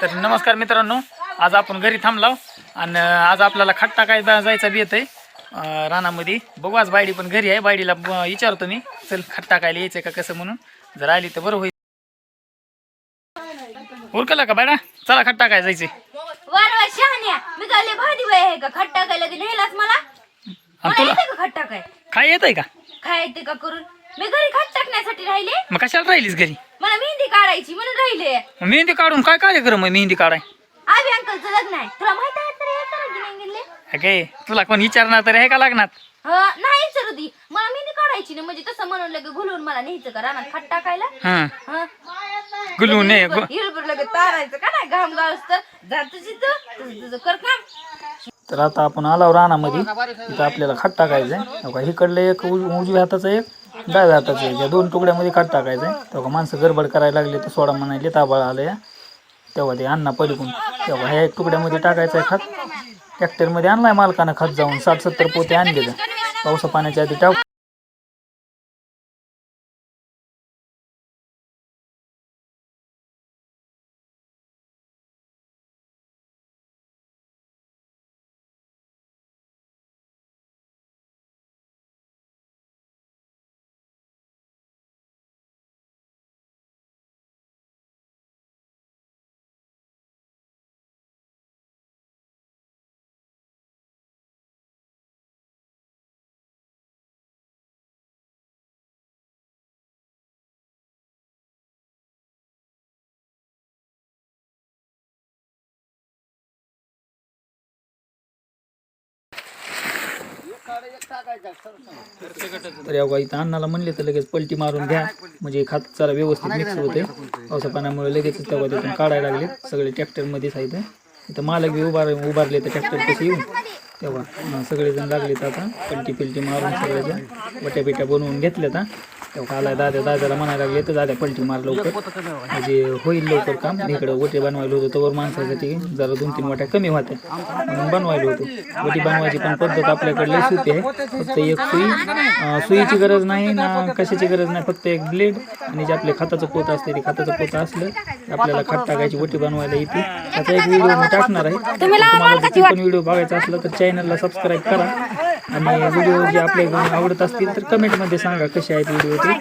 तर नमस्कार मित्रांनो आज आपण घरी थांबलो आणि आज आपल्याला खट टाकायला जायचा बी येत आहे रानामध्ये. बघू आज बायडी पण घरी आहे. बायडीला विचारतो मी चल खट टाकायला यायचं का कसं म्हणून. जर आली तर बरं होईल. उरकलं का बायडा? चला खट टाकायला जायचे वर वर शहाण्या मी काय लय भारी बाई आहे का खट्टा काय लगे नेलाच मला आणि मला तुला येते का खट्टा काय काय येत आहे का? काय येते का करून? मी घरी खट टाकण्यासाठी राहिले. मग कशाला राहिलीस घरी? मला मेहंदी काढायची म्हणून राहिले. मग मेहंदी काढून काय कार्यक्रम आहे मेहंदी काढाय? आभी अंकलचं लग्न आहे. तुला माहीत आहे तर हे करा की नाही गेले? काय तुला कोण विचारणार तरी आहे का लागणार नाही विचारू दी मला मेहंदी काढायची ना म्हणजे तसं म्हणून लगे घुलवून मला न्यायचं का रानात खट टाकायला. हां. हं? गु- हिरभर लगे तारायचं का नाही? घाम गाळस तर. तुझं तुझं कर काम. तर आता आपण आलो रानामध्ये. इथं आपल्याला खट टाकायचं आहे हो का? इकडलं एक उज उजव्या हाताचं एक डाव्या हाताचं एक. या दोन तुकड्यामध्ये खट टाकायचं आहे तेव्हा माणसं गडबड करायला लागले तर सोडा म्हणायले ताबाळ आलं या. तेव्हा ते अण्णा पलिकून तेव्हा ह्या एक तुकड्यामध्ये टाकायचं आहे खत. ट्रॅक्टरमध्ये आणलाय मालकानं खत जाऊन. साठ सत्तर पोते आणले पावसा पाण्याच्या आधी टाक. तर या इथं अन्नाला म्हणले तर लगेच पलटी मारून घ्या. म्हणजे खात जरा व्यवस्थित मिक्स होते पावसा पाण्यामुळे लगेच तेव्हा तिथून काढायला लागले. सगळे ट्रॅक्टरमध्येच आहेत. इथं मालक बी उभार उभारले तर ट्रॅक्टर कसे येऊन तेव्हा सगळेजण लागले तर आता. पलटी पिलटी मारून सगळ्याच्या वट्या बिट्या बनवून घेतल्या आता. तेव्हा आलाय दादा दादाला म्हणायला लागले तर दादा पलटी मार लवकर. म्हणजे होईल लवकर काम. इकडं वटे बनवायला होतं तोवर माणसासाठी जरा दोन तीन वाट्या कमी होत्या म्हणून बनवायला होतं. वटी बनवायची पण पद्धत आपल्याकडे सोपी आहे. फक्त एक सुई सुईची गरज नाही ना कशाची गरज नाही. फक्त एक ब्लेड आणि जे आपले खताचं पोत असते ते खताचं पोत असलं आपल्याला खत टाकायची वटी बनवायला येते. त्याचा एक व्हिडिओ मी टाकणार आहे. तुम्हाला पण व्हिडिओ बघायचा असला तर चॅनलला सबस्क्राईब करा. आणि व्हिडिओ जे आपले आवडत असतील तर कमेंटमध्ये सांगा कसे आहेत व्हिडिओ ते.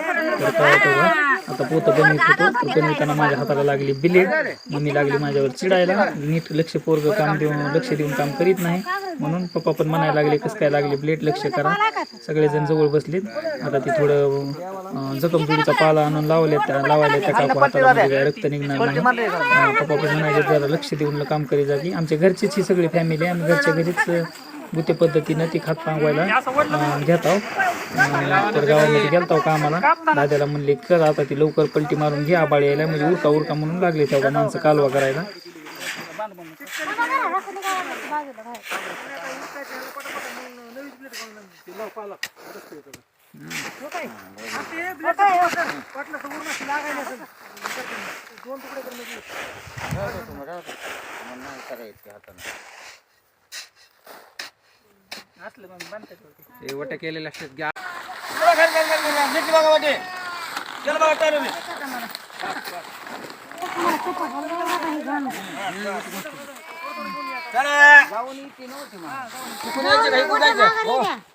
तर आता पोत बनवित होतो बनविताना माझ्या हाताला लागली बिलेट मम्मी लागली माझ्यावर चिडायला. नीट लक्ष पोरग काम देऊन लक्ष देऊन काम करीत नाही. म्हणून पप्पा पण म्हणायला लागले कसं काय लागले ब्लेड लक्ष करा. सगळेजण जवळ बसलेत. आता ते थोडं जखम जुडीचा पाला आणून लावले त्या लावायला त्या काकू हाताला. म्हणजे रक्त निघणार नाही. पप्पा पण म्हणायचे जरा लक्ष देऊन काम करी जागी. आमच्या घरचीच ही सगळी फॅमिली आम्ही घरच्या घरीच अं, गुते पद्धतीनं ती खात पांगवायला घेत आहो तर गावामध्ये गेलतो हो कामाला दादाला म्हणले कर आता ती लवकर पलटी मारून घे आबाळ यायला म्हणजे उरका उरका म्हणून लागले तेव्हा माणसं कालवा करायला. ते वट्या केलेल्या असतात. घ्या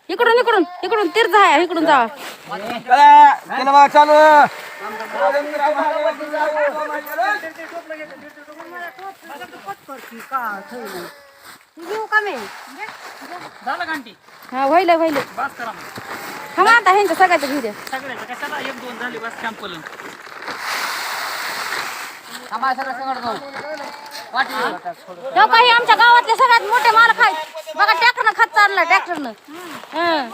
इकडून इकडून इकडून तीर्थ आहे इकडून जावा चालू. झालं घंटी. हा व्हायला व्हायला. बस करा मग. हा मग आता ह्यांच्या सगळ्याचं घेऊ द्या. सगळ्याचं कशाला एक दोन झाली बस कॅम्पल तेव्हा काही आमच्या गावातले सगळ्यात मोठे मालक आहेत. बघा ट्रॅक्टरनं खत चालला ट्रॅक्टरनं. हं.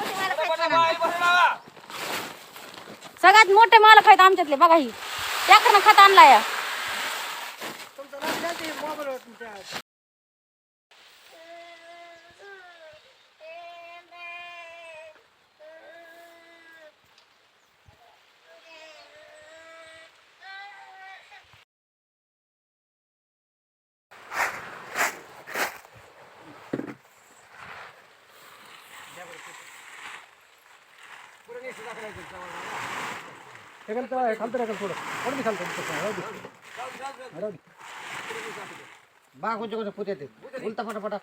सगळ्यात मोठे मालक आहेत आमच्यातले बघा ही. ट्रॅक्टरनं खत आणला या बा कोणच्या कोणत्या पुत येते उलटा फटाफटा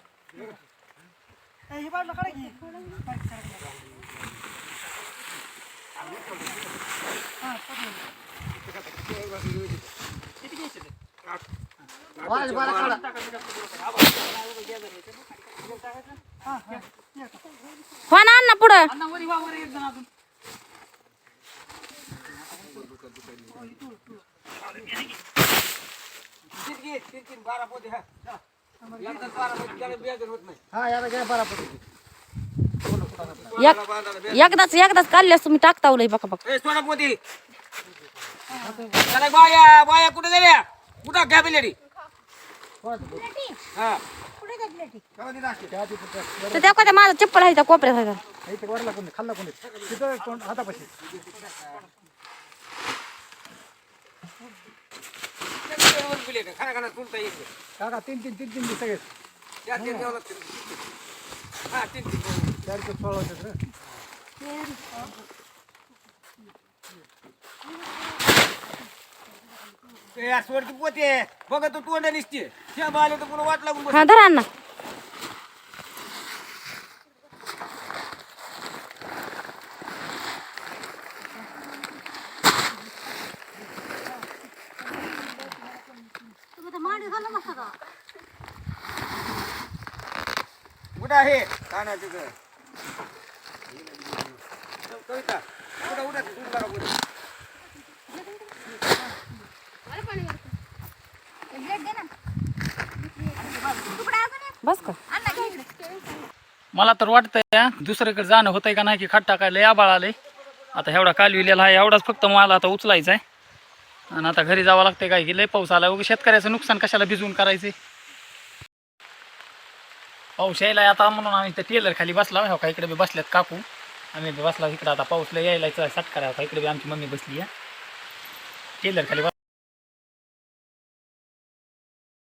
वाज बारा काढा. हो ना अण्णा पुढं तीन घे, तीन तीन बारा पोते हा. एकदाच बारा पोते, हा याला घ्या बारा पोते. एकदाच एकदाच काढल्यास तुम्ही टाकता उलय बघा बघा सोडा पोते. चला बाया बाया कुठे गेल्या कुठं घ्या बिलेडी हा तर त्या कधी माझा चप्पल आहे त्या कोपऱ्यात आहे त्याच्यावर बिले का? खाना खाना चुलता येईल काका तीन तीन तीन तीन दिवस सगळे त्या तीन द्यावं हा, तीन तीन. चार ते सोळा पोते बघा तू तोंड निसते त्या आले तर पुन्हा वाट लागून बस. हा धरा अण्णा कुठं आहे? काना तिथं. कविता कुठं. बस का मला तर वाटतंय दुसरीकडे जाणं होतंय का नाही की खाट टाकायला या बाळ आले आता एवढा काल विलेला आहे एवढाच फक्त मला आता उचलायचा आहे आणि आता घरी जावं लागतंय काय की लय पाऊस आला उगा शेतकऱ्याचं नुकसान कशाला भिजवून करायचे पाऊस यायला आता म्हणून आम्ही त्या टेलर खाली बसला. हो का इकडे बी बसल्यात काकू. आम्ही बी बसला इकडे. आता पाऊसला यायला सटकारा हो का इकडे बी आमची मम्मी बसली आहे. टेलर खाली बस